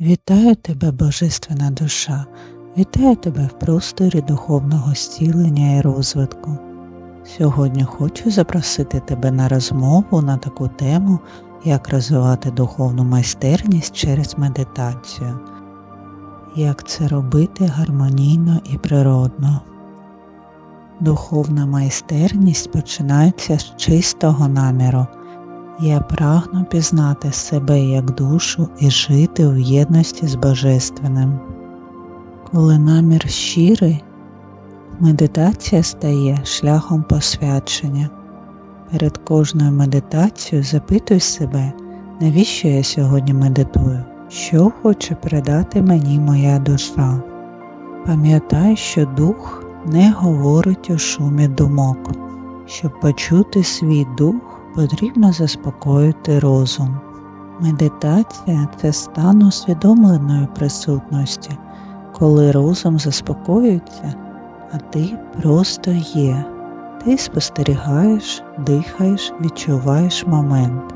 Вітаю тебе, Божественна душа, вітаю тебе в просторі духовного зцілення і розвитку. Сьогодні хочу запросити тебе на розмову на таку тему, як розвивати духовну майстерність через медитацію. Як це робити гармонійно і природно. Духовна майстерність починається з чистого наміру. Я прагну пізнати себе як душу і жити в єдності з Божественним. Коли намір щирий, медитація стає шляхом посвячення. Перед кожною медитацією запитуй себе, навіщо я сьогодні медитую, що хоче передати мені моя душа. Пам'ятай, що дух не говорить у шумі думок. Щоб почути свій дух, потрібно заспокоїти розум. Медитація це стан усвідомленої присутності, коли розум заспокоюється, а ти просто є. Ти спостерігаєш, дихаєш, відчуваєш момент.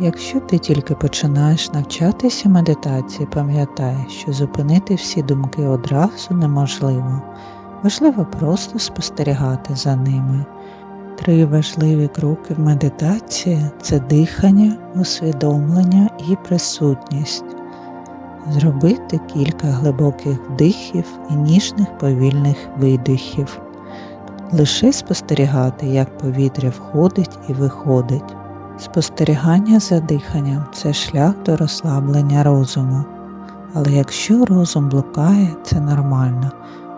Якщо ти тільки починаєш навчатися медитації, пам'ятай, що зупинити всі думки одразу неможливо. Важливо просто спостерігати за ними. Три важливі кроки в медитації це дихання, усвідомлення і присутність. Зробити кілька глибоких вдихів і ніжних повільних видихів. Лише спостерігати, як повітря входить і виходить. Спостерігання за диханням це шлях до розслаблення розуму. Але якщо розум блукає, це нормально.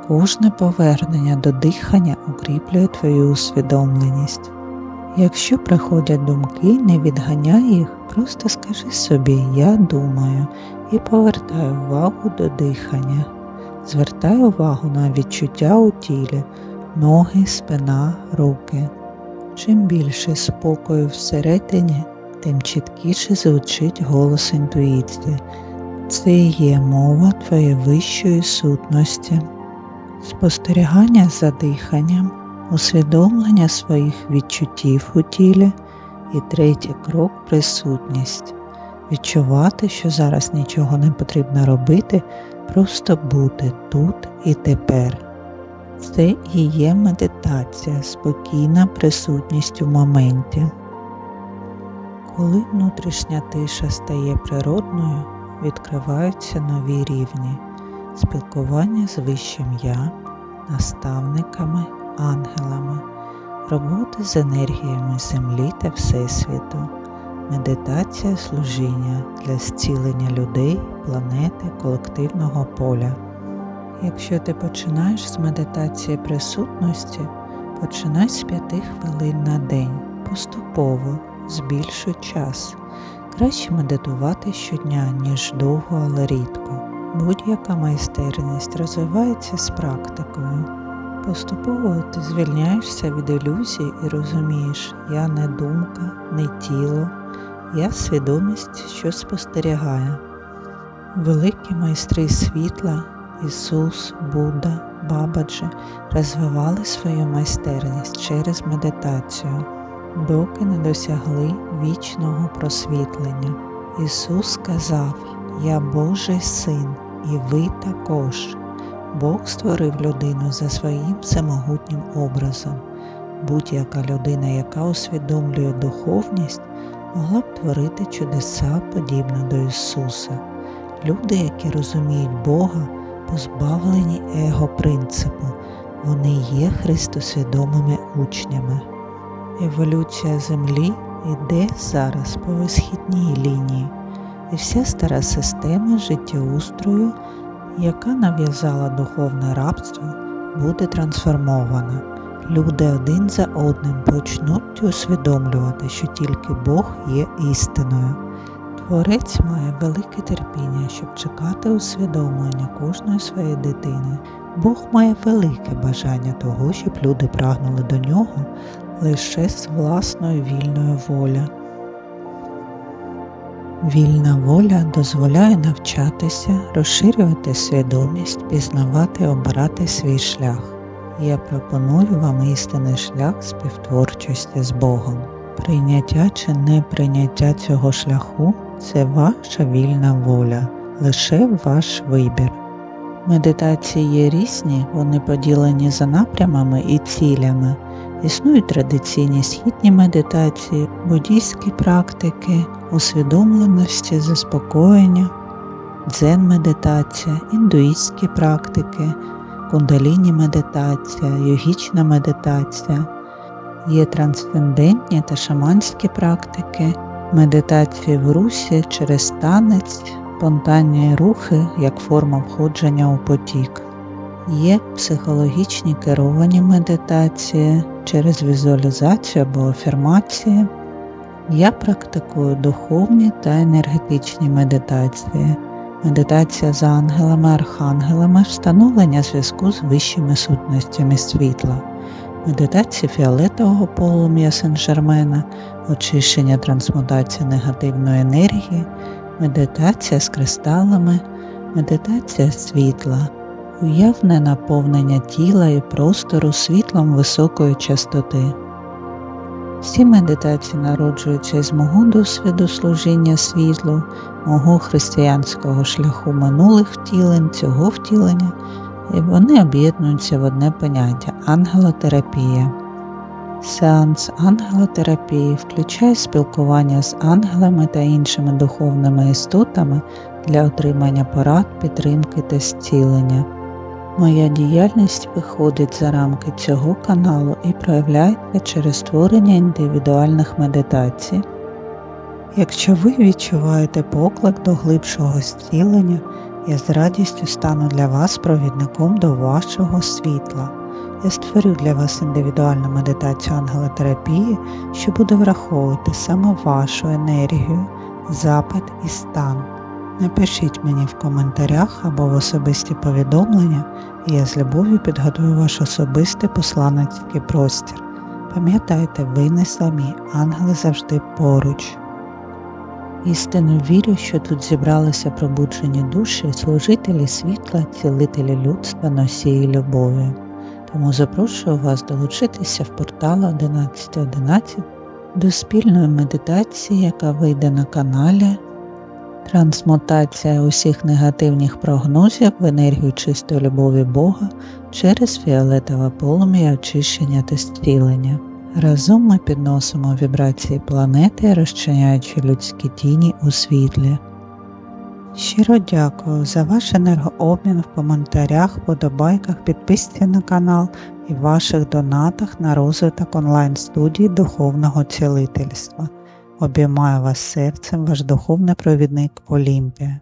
Кожне повернення до дихання укріплює твою усвідомленість. Якщо приходять думки, не відганяй їх, просто скажи собі Я думаю і повертай увагу до дихання. Звертай увагу на відчуття у тілі, ноги, спина, руки. Чим більше спокою всередині, тим чіткіше звучить голос інтуїції. Це є мова твоєї вищої сутності. Спостерігання за диханням, усвідомлення своїх відчуттів у тілі і третій крок присутність. Відчувати, що зараз нічого не потрібно робити, просто бути тут і тепер. Це і є медитація, спокійна присутність у моменті. Коли внутрішня тиша стає природною, відкриваються нові рівні спілкування з вищим я, наставниками, ангелами, роботи з енергіями Землі та Всесвіту, медитація служіння для зцілення людей, планети, колективного поля. Якщо ти починаєш з медитації присутності, починай з п'яти хвилин на день, поступово, збільшуй час. Краще медитувати щодня, ніж довго, але рідко. Будь-яка майстерність розвивається з практикою. Поступово ти звільняєшся від ілюзій і розумієш, я не думка, не тіло, я свідомість, що спостерігає. Великі майстри світла, Ісус, Будда, Бабаджі розвивали свою майстерність через медитацію, доки не досягли вічного просвітлення. Ісус сказав, Я Божий син і ви також. Бог створив людину за своїм всемогутнім образом. Будь-яка людина, яка усвідомлює духовність, могла б творити чудеса подібно до Ісуса. Люди, які розуміють Бога, позбавлені его принципу, вони є христосвідомими учнями. Еволюція Землі йде зараз по висхідній лінії і вся стара система життєустрою, яка нав'язала духовне рабство, буде трансформована. Люди один за одним почнуть усвідомлювати, що тільки Бог є істиною. Творець має велике терпіння, щоб чекати усвідомлення кожної своєї дитини. Бог має велике бажання того, щоб люди прагнули до нього лише з власної вільної волі. Вільна воля дозволяє навчатися, розширювати свідомість, пізнавати, обирати свій шлях. Я пропоную вам істинний шлях співтворчості з Богом. Прийняття чи неприйняття цього шляху це ваша вільна воля, лише ваш вибір. Медитації є різні, вони поділені за напрямами і цілями. Існують традиційні східні медитації, буддійські практики, усвідомленості, заспокоєння, дзен-медитація, індуїстські практики, кундаліні медитація, йогічна медитація. Є трансцендентні та шаманські практики, медитації в русі через танець, спонтанні рухи як форма входження у потік. Є психологічні керовані медитації через візуалізацію або афірмації. Я практикую духовні та енергетичні медитації, медитація з ангелами, архангелами, встановлення зв'язку з вищими сутностями світла, медитація фіолетового полум'я Сен-Жермена, очищення трансмутація негативної енергії, медитація з кристалами, медитація світла, уявне наповнення тіла і простору світлом високої частоти. Всі медитації народжуються із мого досвіду служіння світлу, мого християнського шляху минулих втілень, цього втілення, і вони об'єднуються в одне поняття ангелотерапія. Сеанс ангелотерапії включає спілкування з ангелами та іншими духовними істотами для отримання порад, підтримки та зцілення. Моя діяльність виходить за рамки цього каналу і проявляється через створення індивідуальних медитацій. Якщо ви відчуваєте поклик до глибшого зцілення, я з радістю стану для вас провідником до вашого світла. Я створю для вас індивідуальну медитацію ангелотерапії, що буде враховувати саме вашу енергію, запит і стан. Напишіть мені в коментарях або в особисті повідомлення, і я з любов'ю підготую ваш особистий посланницький простір. Пам'ятайте, ви не самі, ангели завжди поруч. Істинно вірю, що тут зібралися пробуджені душі, служителі світла, цілителі людства, носії любові. Тому запрошую вас долучитися в портал 1111 до спільної медитації, яка вийде на каналі Трансмутація усіх негативних прогнозів в енергію чистої любові Бога через фіолетове полум'я очищення та зцілення. Разом ми підносимо вібрації планети, розчиняючи людські тіні у світлі. Щиро дякую за ваш енергообмін в коментарях, подобайках, підписці на канал і ваших донатах на розвиток онлайн-студії духовного цілительства. Обіймаю вас серцем, ваш духовний провідник Олімпія.